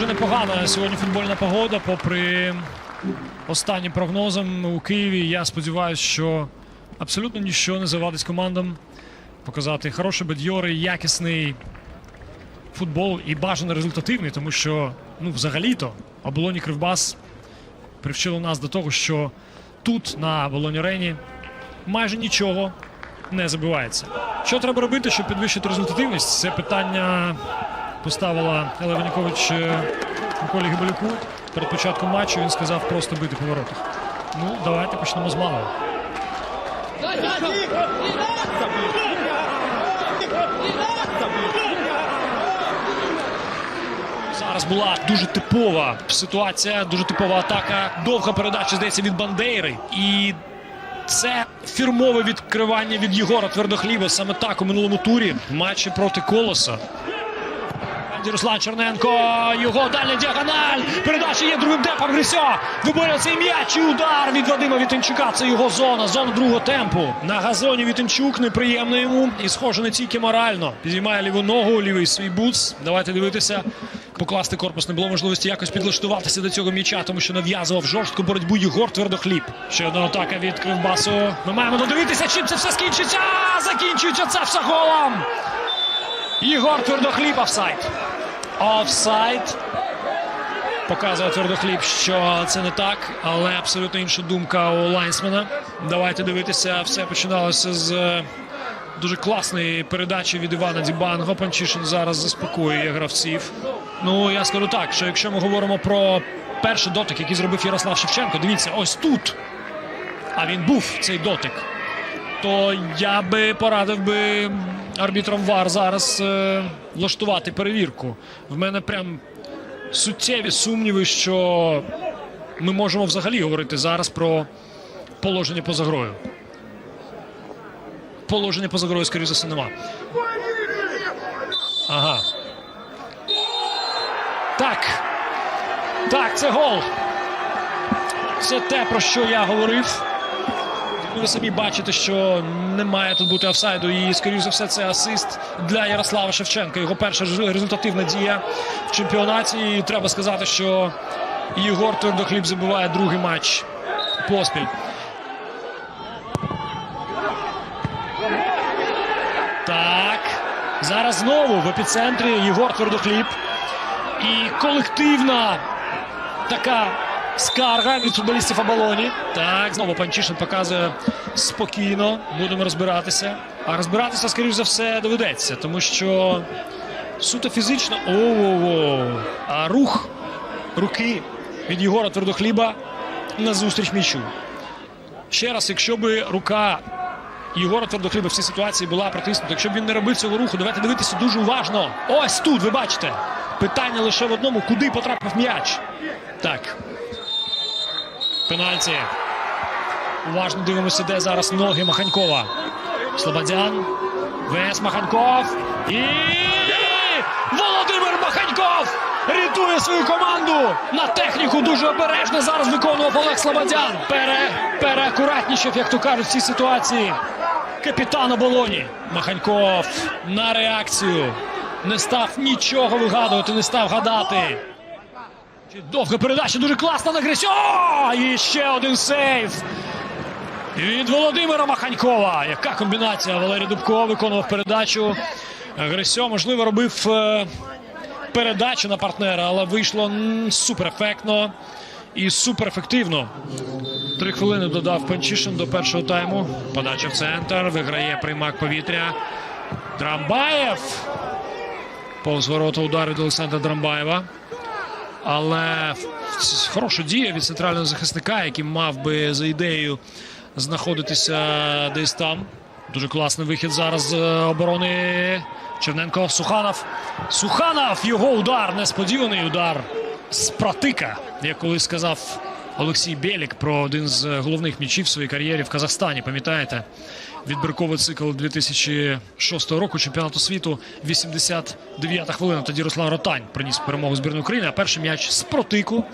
дуже непогана сьогодні футбольна погода, попри останнім прогнозам у Києві. Я сподіваюся, що абсолютно нічого не завадить командам показати хороший, бадьорий, якісний футбол і бажано результативний, тому що ну, взагалі-то оболоні Кривбас привчило нас до того, що тут, на Волоні Арені, майже нічого не забивається. Що треба робити, щоб підвищити результативність? Це питання поставила Елена Нікович е, Миколі Гибалюку перед початком матчу. Він сказав просто бити по воротах. Ну, давайте почнемо з малого. Зараз була дуже типова ситуація, дуже типова атака. Довга передача здається від Бандейри. І це фірмове відкривання від Єгора Твердохліба. Саме так у минулому турі матчі проти Колоса. Руслан Черненко, його дальня діагональ. Передача є другим темпом. Грисьо виборює цей м'яч і удар від Вадима Вітенчука. Це його зона, зона другого темпу. На газоні Вітенчук неприємно йому і схоже не тільки морально. Підіймає ліву ногу, лівий свій буц. Давайте дивитися. Покласти корпус не було можливості якось підлаштуватися до цього м'яча, тому що нав'язував жорстку боротьбу Єгор Твердохліб. Ще одна атака від Кривбасу. Ми маємо додивитися, чим це все скінчиться. Закінчується це все голом. Єгор Твердохліб офсайд. Офсайд. Показує Твердохліб, що це не так, але абсолютно інша думка у лайнсмена. Давайте дивитися. Все починалося з е, дуже класної передачі від Івана Дібанго. Панчишин зараз заспокоює гравців. Ну, я скажу так, що якщо ми говоримо про перший дотик, який зробив Ярослав Шевченко, дивіться, ось тут. А він був цей дотик то я би порадив би арбітрам ВАР зараз е, влаштувати перевірку. В мене прям суттєві сумніви, що ми можемо взагалі говорити зараз про положення поза грою. Положення поза грою, скоріше за все, нема. Ага. Так. Так, це гол. Це те, про що я говорив. Ви самі бачите, що не має тут бути офсайду. І, скоріш за все, це асист для Ярослава Шевченка. Його перша результативна дія в чемпіонаті. І треба сказати, що Єгор Твердохліб забиває другий матч поспіль. Так. Зараз знову в епіцентрі Єгор Твердохліб. І колективна така скарга від футболістів оболоні. Так, знову Панчишин показує спокійно. Будемо розбиратися. А розбиратися, скоріш за все, доведеться, тому що суто фізично. О-о-о. А рух руки від Єгора Твердохліба назустріч м'ячу. Ще раз, якщо би рука Єгора Твердохліба в цій ситуації була притиснута, якщо б він не робив цього руху, давайте дивитися дуже уважно. Ось тут, ви бачите. Питання лише в одному: куди потрапив м'яч? Так. Пенальті. Уважно дивимося, де зараз ноги Маханькова. Слободян. Вес Маханьков. І Володимир Маханьков рятує свою команду. На техніку дуже обережно зараз виконував Олег Слободян. Пере, переакуратнішав, як то кажуть, в цій ситуації. Капітан оболоні. Маханьков на реакцію. Не став нічого вигадувати, не став гадати. Довга передача, дуже класна на Грисьо! І ще один сейв від Володимира Маханькова. Яка комбінація? Валерій Дубко виконував передачу. Грисьо, можливо, робив е, передачу на партнера, але вийшло м, суперефектно і суперефективно. Три хвилини додав Панчишин до першого тайму. Подача в центр. Виграє приймак повітря. Драмбаєв. Повз ворота удар від Олександра Драмбаєва. Але хороша дія від центрального захисника, який мав би за ідеєю знаходитися десь там. Дуже класний вихід зараз з оборони Черненко Суханов. Суханов! Його удар, несподіваний удар з протика, як колись сказав Олексій Белік про один з головних м'ячів в своїй кар'єрі в Казахстані. Пам'ятаєте? Відбірковий цикл 2006 року чемпіонату світу. 89-та хвилина. Тоді Руслан Ротань приніс перемогу збірної України. А перший м'яч з протику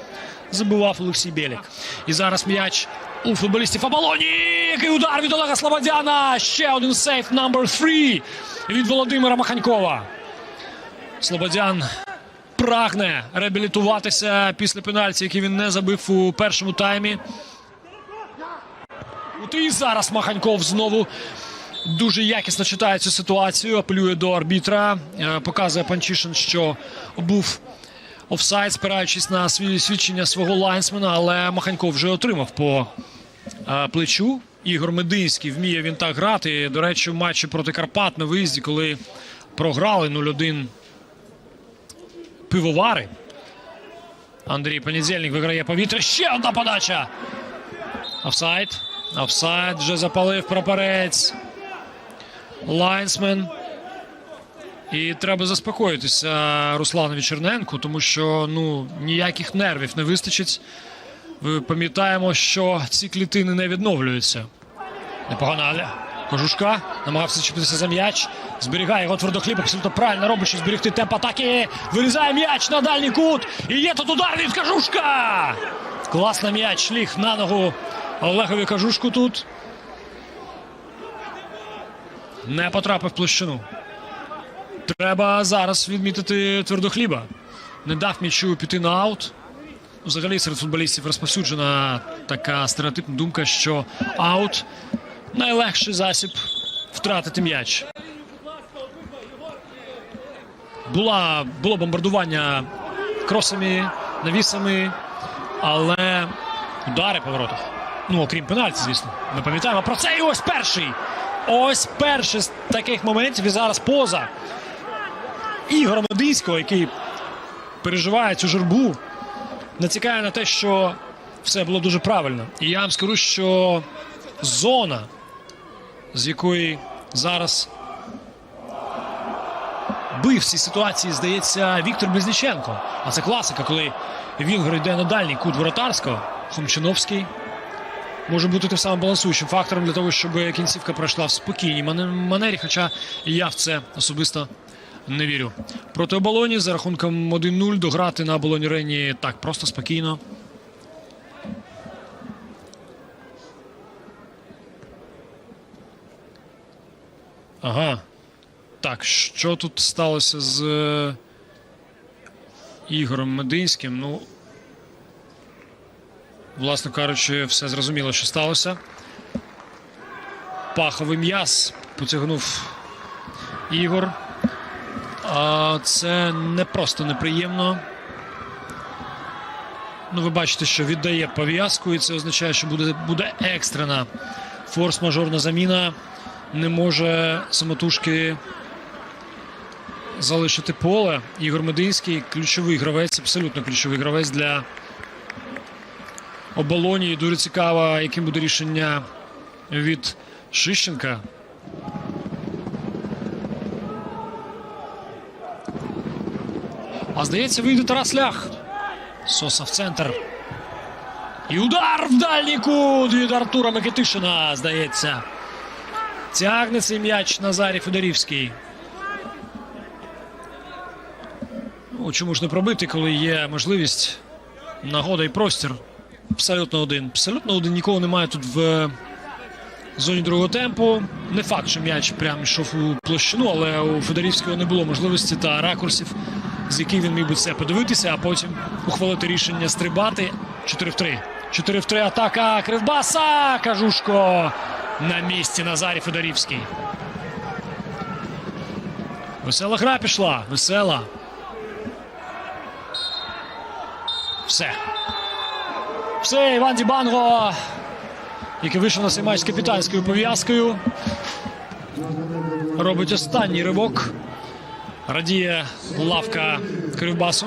забивав Олексій Белік. І зараз м'яч у футболістів Абалоні. Який удар від Олега Слободяна. Ще один сейф номер 3 від Володимира Маханькова. Слободян прагне реабілітуватися після пенальті, який він не забив у першому таймі. От і зараз Маханьков знову дуже якісно читає цю ситуацію. Апелює до арбітра. Е, Показує Панчишин, що був офсайд, спираючись на сві- свідчення свого лайнсмена, але Маханьков вже отримав по е, плечу. Ігор Мединський вміє він так грати. До речі, в матчі проти Карпат на виїзді, коли програли 0-1 пивовари. Андрій Понедільник виграє повітря. Ще одна подача. Офсайд. Офсайд вже запалив прапорець. Лайнсмен. І треба заспокоїтися Русланові Черненку, тому що ну, ніяких нервів не вистачить. Ви пам'ятаємо, що ці клітини не відновлюються. Непогана. Кожушка намагався чіпитися за м'яч. Зберігає його твердохліб. Абсолютно правильно робить, що зберегти темп атаки. Вирізає м'яч на дальній кут. І є тут удар від Кажушка. Класний м'яч ліг на ногу Олегові Кажушку тут. Не потрапив в площину. Треба зараз відмітити твердохліба. Не дав м'ячу піти на аут. Взагалі серед футболістів розповсюджена така стереотипна думка, що аут найлегший засіб втратити м'яч. Була, було бомбардування кросами, навісами, але удари по воротах. Ну, окрім пенальті, звісно. Ми пам'ятаємо про це. І ось перший. Ось перший з таких моментів. І зараз поза Ігора Мединського, який переживає цю журбу, натякає на те, що все було дуже правильно. І я вам скажу, що зона, з якої зараз бив в цій ситуації, здається, Віктор Близніченко. А це класика, коли Вінгер йде на дальній кут воротарського. Хомчиновський може бути тим самим балансуючим фактором для того, щоб кінцівка пройшла в спокійній манері. Хоча я в це особисто не вірю. Проти оболоні за рахунком 1-0 дограти на оболоні Рені так просто спокійно. Ага. Так, що тут сталося з е, Ігорем Мединським? Ну, власне кажучи, все зрозуміло, що сталося. Паховий м'яз потягнув Ігор. А це не просто неприємно. Ну, ви бачите, що віддає пов'язку, і це означає, що буде, буде екстрена форс-мажорна заміна. Не може самотужки залишити поле. Ігор Мединський ключовий гравець, абсолютно ключовий гравець для оболоні. Дуже цікаво, яким буде рішення від Шищенка. А здається, вийде Тарас Лях. Соса в центр. І удар в дальній кут від Артура Микитишина, здається. Тягне цей м'яч Назарій Федорівський. Ну, чому ж не пробити, коли є можливість, нагода і простір. Абсолютно один. Абсолютно один. Нікого немає тут в зоні другого темпу. Не факт, що м'яч прямо йшов у площину, але у Федорівського не було можливості та ракурсів, з яких він міг би це подивитися, а потім ухвалити рішення стрибати. 4 в 3. 4 в 3 атака Кривбаса. Кажушко на місці Назарій Федорівський. Весела гра пішла. Весела. Все. Все, Іван Дібанго, який вийшов на цей матч з капітанською пов'язкою. Робить останній ривок. Радіє лавка Кривбасу.